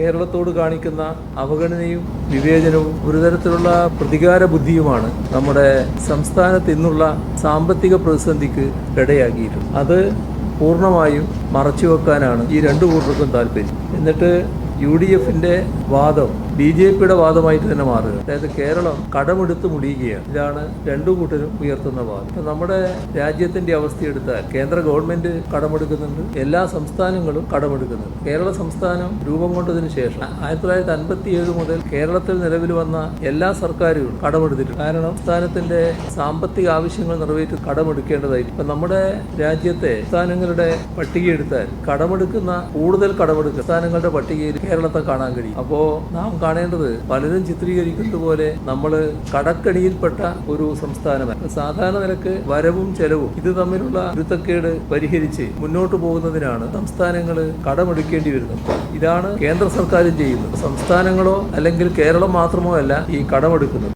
കേരളത്തോട് കാണിക്കുന്ന അവഗണനയും വിവേചനവും ഒരു തരത്തിലുള്ള പ്രതികാര ബുദ്ധിയുമാണ് നമ്മുടെ സംസ്ഥാനത്ത് ഇന്നുള്ള സാമ്പത്തിക പ്രതിസന്ധിക്ക് ഇടയാക്കിയിട്ടുള്ളത്. അത് പൂർണമായും മറച്ചുവെക്കാനാണ് ഈ രണ്ടു കൂട്ടർക്കും താല്പര്യം. എന്നിട്ട് യു ഡി വാദം ബി ജെ പിയുടെ വാദമായിട്ട് തന്നെ മാറുക. അതായത് കേരളം കടമെടുത്ത് മുടിയുകയാണ്. ഇതാണ് രണ്ടു കൂട്ടരും ഉയർത്തുന്ന വാദം. ഇപ്പൊ നമ്മുടെ രാജ്യത്തിന്റെ അവസ്ഥ എടുത്താൽ കേന്ദ്ര ഗവൺമെന്റ് കടമെടുക്കുന്നുണ്ട്. എല്ലാ സംസ്ഥാനങ്ങളും കടമെടുക്കുന്നുണ്ട്. കേരള സംസ്ഥാനം രൂപം കൊണ്ടതിന് ശേഷം ആയിരത്തി തൊള്ളായിരത്തി അൻപത്തി ഏഴ് മുതൽ കേരളത്തിൽ നിലവിൽ വന്ന എല്ലാ സർക്കാരുകളും കടമെടുത്തിട്ടുണ്ട്. കാരണം സംസ്ഥാനത്തിന്റെ സാമ്പത്തിക ആവശ്യങ്ങൾ നിറവേറ്റി കടമെടുക്കേണ്ടതായിട്ട് ഇപ്പൊ നമ്മുടെ രാജ്യത്തെ സംസ്ഥാനങ്ങളുടെ പട്ടിക എടുത്താൽ കടമെടുക്കുന്ന കൂടുതൽ കടമെടുക്കുന്ന സംസ്ഥാനങ്ങളുടെ പട്ടികയിൽ കേരളത്തെ കാണാൻ കഴിയും. അപ്പോ നാം കാണേണ്ടത് പലരും ചിത്രീകരിക്കുന്നത് പോലെ നമ്മൾ കടക്കണിയിൽപ്പെട്ട ഒരു സംസ്ഥാനമാണ് സാധാരണ നിലയ്ക്ക് വരവും ചെലവും ഇത് തമ്മിലുള്ള ഗുരുത്തക്കേട് പരിഹരിച്ച് മുന്നോട്ട് പോകുന്നതിനാണ് സംസ്ഥാനങ്ങൾ കടമെടുക്കേണ്ടി വരുന്നത്. ഇതാണ് കേന്ദ്ര സർക്കാരും ചെയ്യുന്നത്. സംസ്ഥാനങ്ങളോ അല്ലെങ്കിൽ കേരളം മാത്രമോ അല്ല ഈ കടമെടുക്കുന്നത്.